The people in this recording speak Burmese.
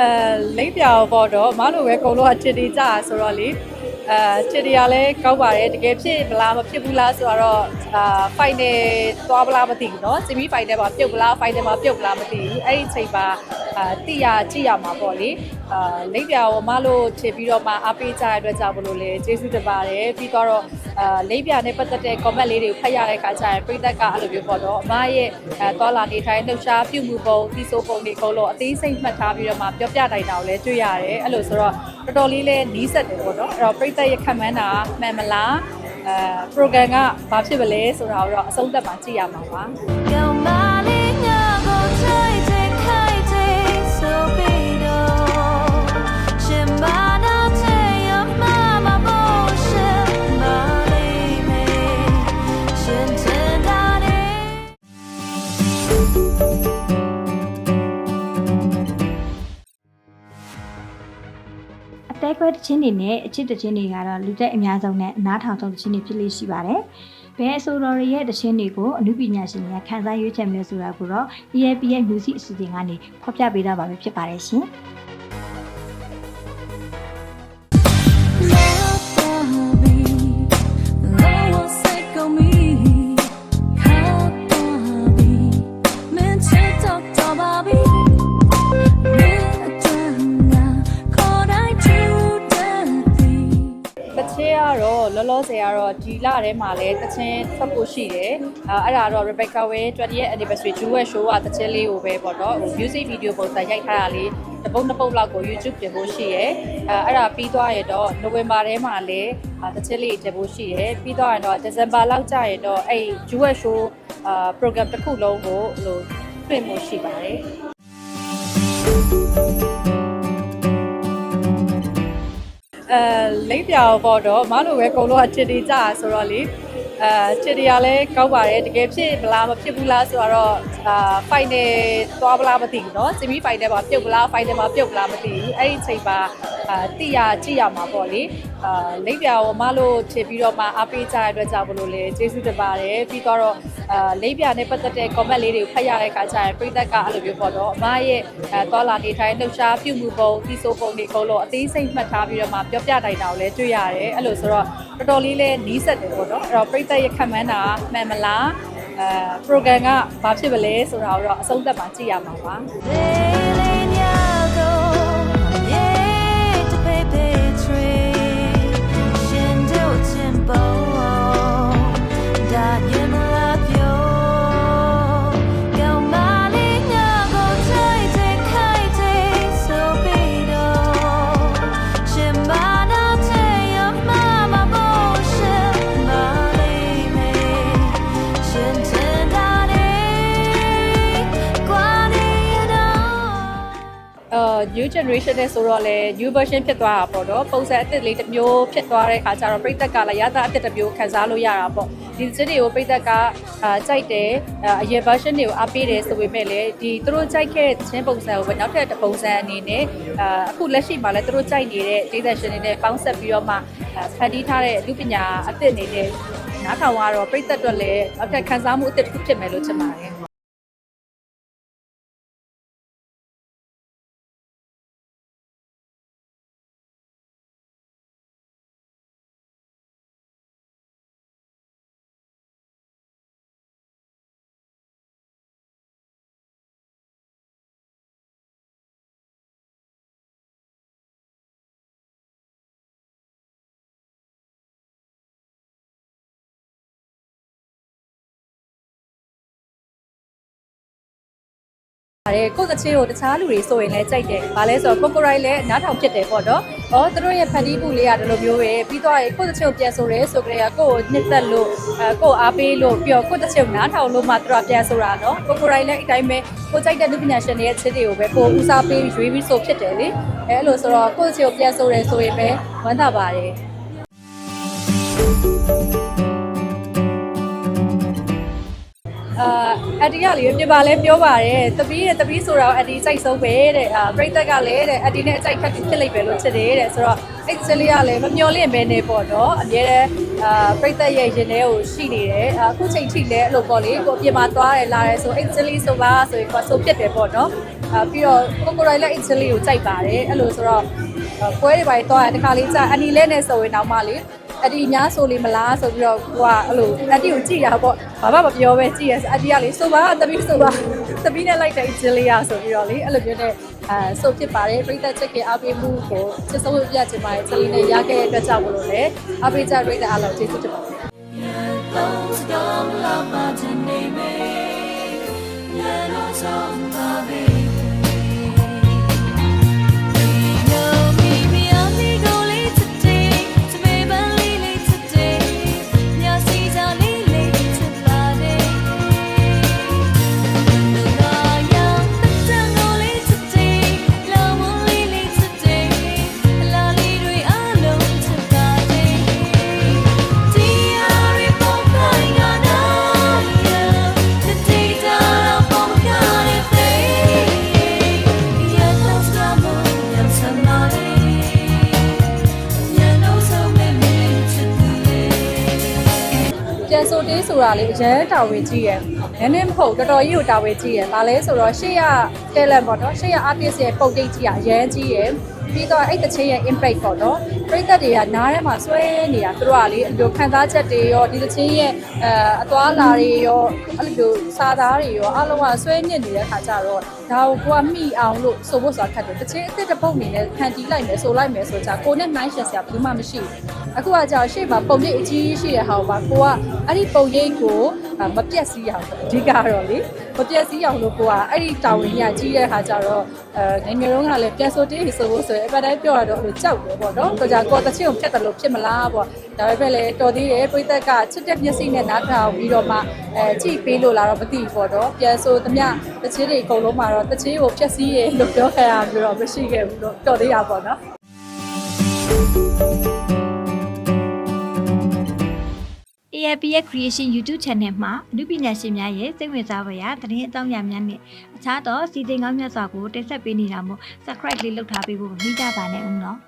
အဲလိမ့်ပြောင်ပေါ့တော့မလို့ပဲအကုန်လုံးအချစ်တီကြဆိုတော့လေ အဲချစ်တီကလည်းကောက်ပါတယ်တကယ်ဖြစ်မလားမဖြစ်ဘူးလားဆိုတော့အာ final သွားပလားမသိဘူးเนาะ semi final မှာပြုတ်ပလား final မှာပြုတ်ပလားမသိဘူးအဲ့ဒီအချိန်မှာအာတိရကြည့်ရမှာပေါ့လေအာလိမ့်ပြောင်မလို့ချစ်ပြီးတော့မှအားပေးကြတဲ့အတွက်ကြောင့်မလို့လေကျေးဇူးတင်ပါတယ်ပြီးတော့အာလိမ့်ပြောင်နဲ့ပတ်သက်တဲ့ comment လေးတွေကိုဖတ်ရတဲ့အခါကျရင်ပြည်သက်ကအဲ့လိုမျိုးပေါ့တော့အမရဲ့အဲသွားလာနေထိုင်လှုပ်ရှားပြုမှုပုံဒီဆိုပုံတွေအကုန်လုံးအသေးစိတ်မှတ်ထားပြီးတော့မှပြောပြနိုင်တာကိုလည်းတွေ့ရတယ်အဲ့လိုဆိုတော့ တော်တော်လေးလည်းနီးစက်တယ်ပေါ့နော်အဲ့တော့ပြည်သက်ရဲ့ခံမှန်းတာမှန်မလားအဲ program ကဘာဖြစ်မလဲဆိုတာကိုတော့အဆုံးသတ်မှာကြည့်ရမှာပါ အတဲခွဲတခြင်းတွေနဲ့အချစ်တခြင်းတွေကတော့လူသက်အများဆုံးနဲ့အနားထောင်ဆုံးတခြင်းတွေဖြစ်လို့ရှိပါတယ်။ဘယ်အဆိုတော်တွေရဲ့တခြင်းတွေကိုအမှုပညာရှင်တွေကခန်းစားရွေးချယ်မလဲဆိုတာကိုတော့ EAP ရဲ့ music အစီအစဉ်ကနေဖော်ပြပေးတော့ပါပဲဖြစ်ပါတယ်ရှင်။ ကတော့လောလောဆယ်ကတော့ဒီလထဲမှာလည်းတချင်းထွက်ဖို့ရှိတယ်။အဲအဲ့ဒါတော့ Rebecca Way 20th anniversary Jewel Show ကတချင်းလေးကိုပဲပေါ့နော်ဟို music video ပုံစံရိုက်ထားတာလေးတစ်ပုတ်နှစ်ပုတ်လောက်ကို YouTube တင်ဖို့ရှိရယ်။အဲအဲ့ဒါပြီးသွားရင်တော့ November ထဲမှာလည်းအာတချင်းလေးတင်ဖို့ရှိရယ်။ပြီးသွားရင်တော့ December လောက်ကြာရင်တော့အဲ့ Jewel Show အာ program တစ်ခုလုံးကိုဟိုတွေ့ဖို့ရှိပါတယ်။ အဲလိမ့်ပြောင်ပေါ့တော့မလို့ပဲအကုန်လုံးအချစ်တီကြဆိုတော့လေအဲချစ်တီကလည်းကောက်ပါတယ်တကယ်ဖြစ်မလားမဖြစ်ဘူးလားဆိုတော့အာ final သွားပလားမသိဘူးเนาะ semi final မှာပြုတ်ပလား final မှာပြုတ်ပလားမသိဘူးအဲ့ဒီအချိန်မှာ အာတိရကြည့်ရမှာပေါ့လေအာလိမ့်ပြောင်မလို့ချစ်ပြီးတော့မှအားပေးကြတဲ့အတွက်ကြောင့်မလို့လေကျေးဇူးတင်ပါတယ်ပြီးတော့အာလိမ့်ပြောင်နဲ့ပတ်သက်တဲ့ comment လေးတွေကိုဖတ်ရတဲ့အခါကျရင်ပြည်သက်ကအဲ့လိုမျိုးပေါ့တော့အမရဲ့အဲသွားလာနေထိုင်လှုပ်ရှားပြုမှုပုံဒီဆိုပုံတွေအကုန်လုံးအသေးစိတ်မှတ်ထားပြီးတော့မှပြောပြနိုင်တာကိုလည်းတွေ့ရတယ်အဲ့လိုဆိုတော့တော်တော်လေးလည်းနီးစက်တယ်ပေါ့နော်အဲ့တော့ပြည်သက်ရဲ့ခံမှန်းတာမှန်မလားအဲ program ကဘာဖြစ်မလဲဆိုတာကိုတော့အဆုံးသတ်မှာကြည့်ရမှာပါ new generation နဲ့ဆိုတော့လေ new version ဖြစ်သွားတာပေါ့နော်ပုံစံအသစ်လေးတစ်မျိုးဖြစ်သွားတဲ့ခါကျတော့ပြည်သက်ကလည်းရတာအသစ်တစ်မျိုးခံစားလို့ရတာပေါ့ဒီစစ်တွေကိုပြည်သက်ကအာကြိုက်တယ်အာအရင် version တွေကိုအားပေးတယ်ဆိုပေမဲ့လည်းဒီသူတို့ကြိုက်ခဲ့တဲ့ချင်းပုံစံကိုပဲနောက်ထပ်တစ်ပုံစံအနေနဲ့အာအခုလက်ရှိမှာလည်းသူတို့ကြိုက်နေတဲ့ဒေသရှင်တွေနဲ့ပေါင်းဆက်ပြီးတော့မှအာဖန်တီးထားတဲ့လူပညာအသစ်အနေနဲ့နားထောင်ရတော့ပြည်သက်အတွက်လည်းနောက်ထပ်ခံစားမှုအသစ်တစ်ခုဖြစ်မယ်လို့ထင်ပါတယ် တယ်ကိုယ့်ကချင်းကိုတခြားလူတွေဆိုရင်လည်းကြိုက်တယ်။ဘာလဲဆိုတော့ကိုကိုရိုင်းလည်းနားထောင်ဖြစ်တယ်ပေါ့နော်။အော်သူတို့ရဲ့ဖန်တီးမှုလေးကဒီလိုမျိုးပဲပြီးတော့ကိုယ့်ကချင်းကိုပြန်ဆိုရဲဆိုကြတဲ့ကိုယ့်ကိုနှစ်သက်လို့အဲကိုယ့်အားပေးလို့ပြီးတော့ကိုယ့်ကချင်းကိုနားထောင်လို့မှသူတို့ပြန်ဆိုတာနော်။ကိုကိုရိုင်းလည်းအတိုင်းပဲကိုကြိုက်တဲ့လူပညာရှင်တွေရဲ့ချစ်တွေကိုပဲကိုဦးစားပေးရွေးပြီးဆိုဖြစ်တယ်လေ။အဲအဲ့လိုဆိုတော့ကိုယ့်ကချင်းကိုပြန်ဆိုရဲဆိုရင်ပဲဝမ်းသာပါတယ်။ အာအန်တီကလေပြပါလဲပြောပါတယ်တပီးတဲ့တပီးဆိုတော့အန်တီစိုက်ဆုံးပဲတဲ့အာပြိသက်ကလည်းတဲ့အန်တီနဲ့အကြိုက်ခတ်ဖြစ်လိမ့်မယ်လို့ချစ်တယ်တဲ့ဆိုတော့အဲ့စလေးကလည်းမမျော်လင့်ပဲနေပေါ့နော်အများတဲ့အာပြိသက်ရဲ့ရင်ထဲကိုရှိနေတယ်အခုချိန်ထိလည်းအဲ့လိုပေါ့လေကိုအပြင်မှာသွားတယ်လာတယ်ဆိုအဲ့စလေးဆိုလားဆိုရင်ကိုဆိုဖြစ်တယ်ပေါ့နော်အာပြီးတော့ကိုကိုရိုင်လည်းအဲ့စလေးကိုကြိုက်ပါတယ်အဲ့လိုဆိုတော့ပွဲတွေပိုင်းသွားတယ်တခါလေးကြာအနီလဲနဲ့ဆိုရင်တော့မှလေ အဒီများဆိုလေမလားဆိုပြီးတော့ကိုကအဲ့လိုအတီကိုကြည့်ရပေါ့ဘာမှမပြောပဲကြည့်ရအတီကလေဆိုပါတပီးဆိုပါတပီးနဲ့လိုက်တဲ့အချင်းလေးရဆိုပြီးတော့လေအဲ့လိုမျိုးနဲ့အဲဆိုဖြစ်ပါတယ်ပြိသက်ချက်ကအားပေးမှုကိုချစ်ဆုံးပြချင်ပါတယ်ချင်းလေးနဲ့ရခဲ့တဲ့အတွက်ကြောင့်မလို့လေအားပေးကြပြိသက်အားလုံးကျေးဇူးတင်ပါတယ် Those don't love my name. Yeah, no song, ဆိုတေးဆိုတာလေအရန်တာဝန်ကြီးရယ်နည်းနည်းမဟုတ်တော်တော်ကြီးကိုတာဝန်ကြီးရယ်။ဒါလဲဆိုတော့ရှေ့ရ talent ပေါ့နော်ရှေ့ရ artist ရဲ့ပုံတိတ်ကြီးကအရန်ကြီးရယ်ပြီးတော့အဲ့တချင်းရဲ့ impact ပေါ့နော်ပရိသတ်တွေကနားထဲမှာဆွဲနေတာသူတို့ကလေအဲ့လိုခံစားချက်တွေရောဒီတချင်းရဲ့အဲအသွားလာတွေရောအဲ့လိုစာသားတွေရောအလုံးကဆွဲညစ်နေတဲ့ခါကျတော့ဒါကိုကိုကမိအောင်လို့ဆိုဖို့ဆိုတာခက်တယ်တချင်းအစ်စ်တစ်ပုတ်အနေနဲ့ခံတီးလိုက်မယ်ဆိုလိုက်မယ်ဆိုကြကိုနဲ့နိုင်ရှင်စရာဘူးမှမရှိဘူး အခုကကြာရှေ့မှာပုံရိပ်အကြီးရှိတဲ့ဟာကိုပါကိုကအဲ့ဒီပုံရိပ်ကိုမပြက်စီးအောင်အဓိကတော့လေမပြက်စီးအောင်လို့ကိုကအဲ့ဒီတာဝန်ကြီးကြီးတဲ့ခါကျတော့အဲငယ်ငယ်တုန်းကလည်းပြန်ဆိုတေးဆိုဖို့ဆိုရင်အပတ်တိုင်းပြောရတော့အဲ့လိုကြောက်တယ်ပေါ့နော်ကိုကြာကိုတချင်းကိုဖြတ်တယ်လို့ဖြစ်မလားပေါ့ဒါပေမဲ့လည်းတော်သေးတယ်ပြိသက်ကချစ်တဲ့မျက်စိနဲ့နားထောင်ပြီးတော့မှအဲကြည့်ပေးလို့လာတော့မသိဘူးပေါ့နော်ပြန်ဆိုသမျှတချင်းတွေအကုန်လုံးမှာတော့တချင်းကိုဖြက်စီးရလို့ပြောခဲ့ရမျိုးတော့မရှိခဲ့ဘူးလို့တော်သေးရပေါ့နော် AAP ရဲ့ Creation YouTube Channel မှာအမှုပညာရှင်များရဲ့စိတ်ဝင်စားဖွယ်ရာသတင်းအကြောင်းအရာများနဲ့အခြားသောစီစဉ်ကောင်းမြတ်စွာကိုတင်ဆက်ပေးနေတာမို့ Subscribe လေးလုပ်ထားပေးဖို့မမိကြပါနဲ့ဦးနော်